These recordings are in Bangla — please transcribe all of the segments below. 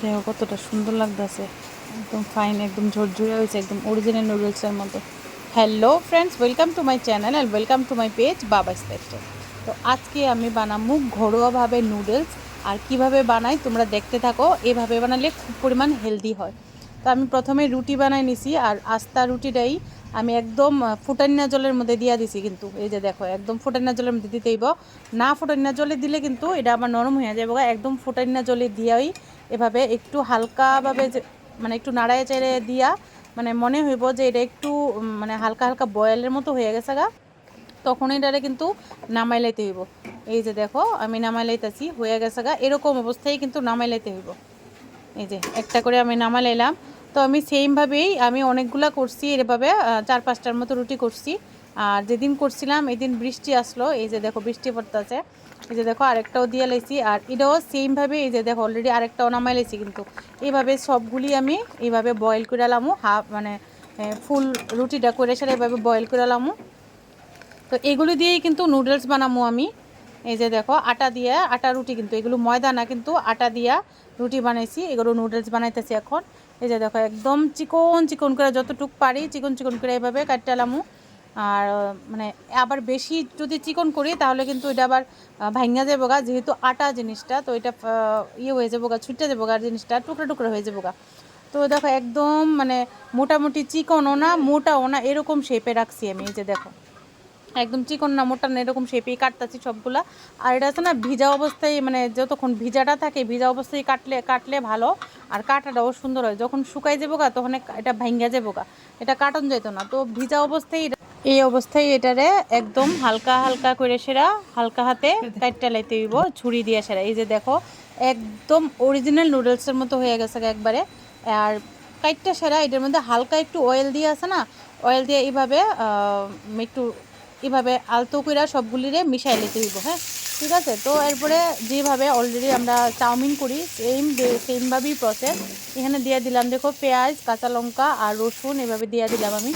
দেখো কতটা সুন্দর লাগতেছে। একদম ফাইন একদম ঝরঝরে হয়েছে, একদম অরিজিনাল নুডলসের মতো। Hello friends welcome to my channel and welcome to my page বাবা স্পেক্টার তো আজকে আমি বানাবো ঘরোয়াভাবে নুডলস আর কীভাবে বানাই তোমরা দেখতে থাকো, এভাবে বানালে খুব পরিমাণ হেলদি হয়। তো আমি প্রথমে রুটি বানাই নিছি, আর আস্তা রুটিটাই আমি একদম ফুটান্না জলের মধ্যে দিয়ে দিছি কিন্তু। এই যে দেখো, একদম ফুটান্না জলের মধ্যে দিতেইব না ফুটান্না জলে দিলে কিন্তু এটা আবার নরম হয়ে যাবে। একদম ফুটান্না জলে দিয়েই এভাবে একটু হালকাভাবে মানে একটু নাড়ায় চেড়ে দিয়া মানে মনে হইব যে এটা একটু মানে হালকা হালকা বয়েলের মতো হয়ে গেছে গা। তখন এটারে কিন্তু নামাই লাইতে হইব। এই যে দেখো, আমি নামাই লাইতেছি হয়ে গেছে গা। এরকম অবস্থায় কিন্তু নামাই লাইতে হইব। এই যে একটা করে আমি নামা লাইলাম তো আমি সেমভাবেই আমি অনেকগুলা করছি, এভাবে চার পাঁচটার মতো রুটি করছি। আর যেদিন করছিলাম, এদিন বৃষ্টি আসলো, এই যে দেখো বৃষ্টি পড়তেছে। এই যে দেখো আরেকটাও দিয়ে লাইছি, আর এটাও সেমভাবে এই যে দেখো অলরেডি আরেকটাও নামাই লাইছি কিন্তু। এইভাবে সবগুলি আমি এইভাবে বয়েল করে লামু হাফ মানে ফুল রুটিটা করে সেটা বয়েল করে লামু তো এগুলো দিয়েই কিন্তু নুডলস বানাবো আমি। এই যে দেখো আটা দিয়ে, আটা রুটি কিন্তু, এগুলো ময়দা না কিন্তু, আটা দিয়া রুটি বানাইছি, এগুলো নুডলস বানাইতেছি এখন। এই যে দেখো, একদম চিকন চিকন করে যতটুক পারি চিকন চিকন করে এইভাবে কাটটালামু আর মানে আবার বেশি যদি চিকন করি, তাহলে কিন্তু এটা আবার ভাঙ্গা যাব গা, যেহেতু আটা জিনিসটা, তো এটা ইয়ে হয়ে যাব গা, ছুটে যাব গা জিনিসটা টুকরা টুকরা হয়ে যাব গা। তো দেখো, একদম মানে মোটামুটি চিকনও না, মোটাও না, এরকম শেপে রাখছি আমি, এই যে দেখো। একদম চিকন না, মোটা না, এরকম শেপেই কাটতাছি সবগুলা। আর এটা আছে না, ভিজা অবস্থায় মানে যতক্ষণ ভিজাটা থাকে, ভিজা অবস্থায় কাটলে কাটলে ভালো। আর কাটাটাও সুন্দর হয়। যখন শুকাই যাব গা তখন এটা ভাঙ্গা যাব গা এটা কাটন যেত না। তো ভিজা অবস্থায় এই অবস্থায় এটারে একদম হালকা হালকা করে সেরা, হালকা হাতে কাটটা লাইতে হইব, ছুরি দিয়ে সেরা। এই যে দেখো, একদম অরিজিনাল নুডলসের মতো হয়ে গেছে একবারে। আর কাইটটা সেরা, এটার মধ্যে হালকা একটু অয়েল দিয়ে আছে না অয়েল দিয়ে এইভাবে একটু এভাবে আলতো করে সবগুলিরে মিশাই নিতে হইব হ্যাঁ? ঠিক আছে? তো এরপরে যেভাবে অলরেডি আমরা চাউমিন করি সেম সেমভাবেই প্রসেস এখানে দিয়ে দিলাম, দেখো, পেঁয়াজ, কাঁচা লঙ্কা আর রসুন, এভাবে দিয়ে দিলাম আমি।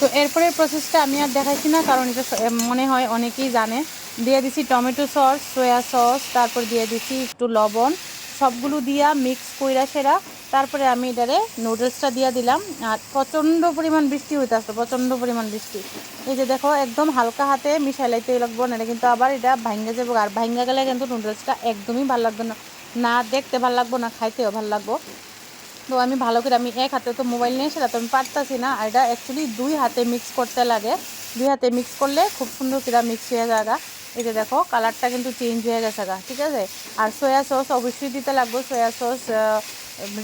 তো এরপরে প্রসেসটা আমি আর দেখাইছি না, কারণ এটা মনে হয় অনেকেই জানে। দিয়ে দিছি টমেটো সস সয়া সস তারপর দিয়ে দিছি একটু লবণ। সবগুলো দিয়া মিক্স কইরা সেরা। তারপরে আমি এটারে নুডলসটা দিয়ে দিলাম। আর প্রচণ্ড পরিমাণ বৃষ্টি হইতেছে, প্রচণ্ড পরিমাণ বৃষ্টি। এই যে দেখো, একদম হালকা হাতে মিশাই মিশাইলাইতে লাগবো না কিন্তু আবার এটা ভাঙ্গা যাব। আর ভাঙ্গা গেলে কিন্তু নুডলসটা একদমই ভালো লাগবে না। না দেখতে ভালো লাগবো, না খাইতেও ভালো লাগবো। তো আমি ভালো করে, আমি এক হাতে তো মোবাইল নিয়ে সেটা তো আমি পারতাছি না। আর এটা অ্যাকচুয়ালি দুই হাতে মিক্স করতে লাগে। দুই হাতে মিক্স করলে খুব সুন্দর করে মিক্স হয়ে যাগা এই যে দেখো কালারটা কিন্তু চেঞ্জ হয়ে গেছে গা, ঠিক আছে? আর সয়া সস অবশ্যই দিতে লাগবে। Soya sauce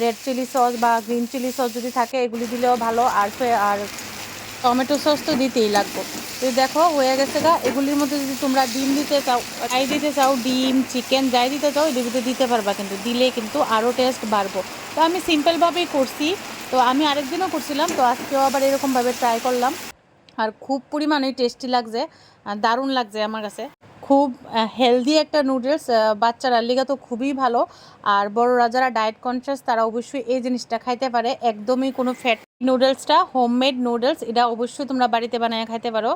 red chilli sauce বা গ্রিন চিলি সস যদি থাকে, এগুলি দিলেও ভালো। আর আর টমেটো সস তো দিতেই লাগবে। তো দেখো, হয়ে গেছে গা। এগুলির মধ্যে যদি তোমরা ডিম দিতে চাও, যাই দিতে চাও, ডিম চিকেন যাই দিতে চাও ভিতরে দিতে পারবা কিন্তু। দিলে কিন্তু আরও টেস্ট বাড়বো। তো আমি সিম্পলভাবেই করছি। তো আমি আরেকদিনও করছিলাম, তো আজকেও আবার এরকমভাবে ট্রাই করলাম। আর খুব পরিমাণে টেস্টি লাগছে দারুণ লাগছে আমার কাছে। খুব হেলদি একটা নুডলস বাচ্চারা লিগা তো খুবই ভালো। আর বড়রা যারা ডায়েট কনসিয়াস তারা অবশ্যই এই জিনিসটা খাইতে পারে। একদমই কোনো ফ্যাট নুডলসটা হোমমেড নুডলস এটা অবশ্যই তোমরা বাড়িতে বানিয়ে খাইতে পারো।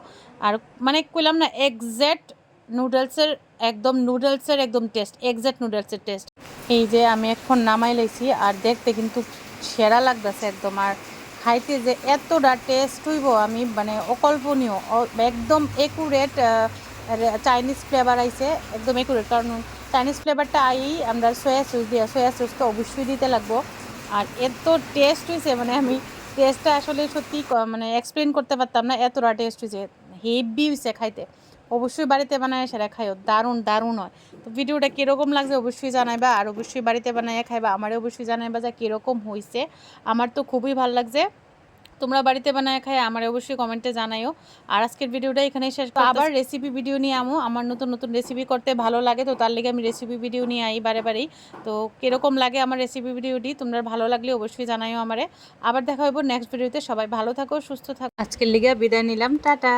আর মানে কইলাম না এক্স্যাক্ট নুডলসের একদম নুডলসের একদম টেস্ট এক্স্যাক্ট নুডলসের টেস্ট এই যে আমি এখন নামাই লাইছি, আর দেখতে কিন্তু সেরা লাগতেছে একদম। আর খাইতে যে এতটা টেস্ট হইব আমি মানে অকল্পনীয় একদম একুরেট চাইনিজ ফ্লেভার আইছে, একদম একুরেট কারণ চাইনিজ ফ্লেভারটা আই, আমরা সয়া সস দিয়ে সয়া সস তো অবশ্যই দিতে লাগবো। আর এত টেস্ট হয়েছে মানে আমি টেস্টটা আসলে সত্যি মানে এক্সপ্লেন করতে পারতাম না এতটা টেস্ট হয়েছে হেভি হয়েছে খাইতে। অবশ্যই বাড়িতে বানায় সেটা খাইও, দারুণ দারুণ হয়। তো ভিডিওটা কীরকম লাগছে অবশ্যই জানাইবা, আর অবশ্যই বাড়িতে বানায় খাইবা আমারও অবশ্যই জানাইবা যে কীরকম হয়েছে আমার তো খুবই ভালো লাগছে। তোমরা বাড়িতে বানায় খায় আমার অবশ্যই কমেন্টে জানাইও। আর আজকের ভিডিওটা এখানে শেষ আবার রেসিপি ভিডিও নিয়ে আমো। আমার নতুন নতুন রেসিপি করতে ভালো লাগে তো তার লেগে আমি রেসিপি ভিডিও নিয়ে আই বারে বারেই। তো কীরকম লাগে আমার রেসিপি ভিডিওটি তোমরা ভালো লাগলে অবশ্যই জানাইও আমারে। আবার দেখা হইব নেক্সট ভিডিওতে সবাই ভালো থাকো সুস্থ থাকো। আজকের লিগে বিদায় নিলাম। টাটা।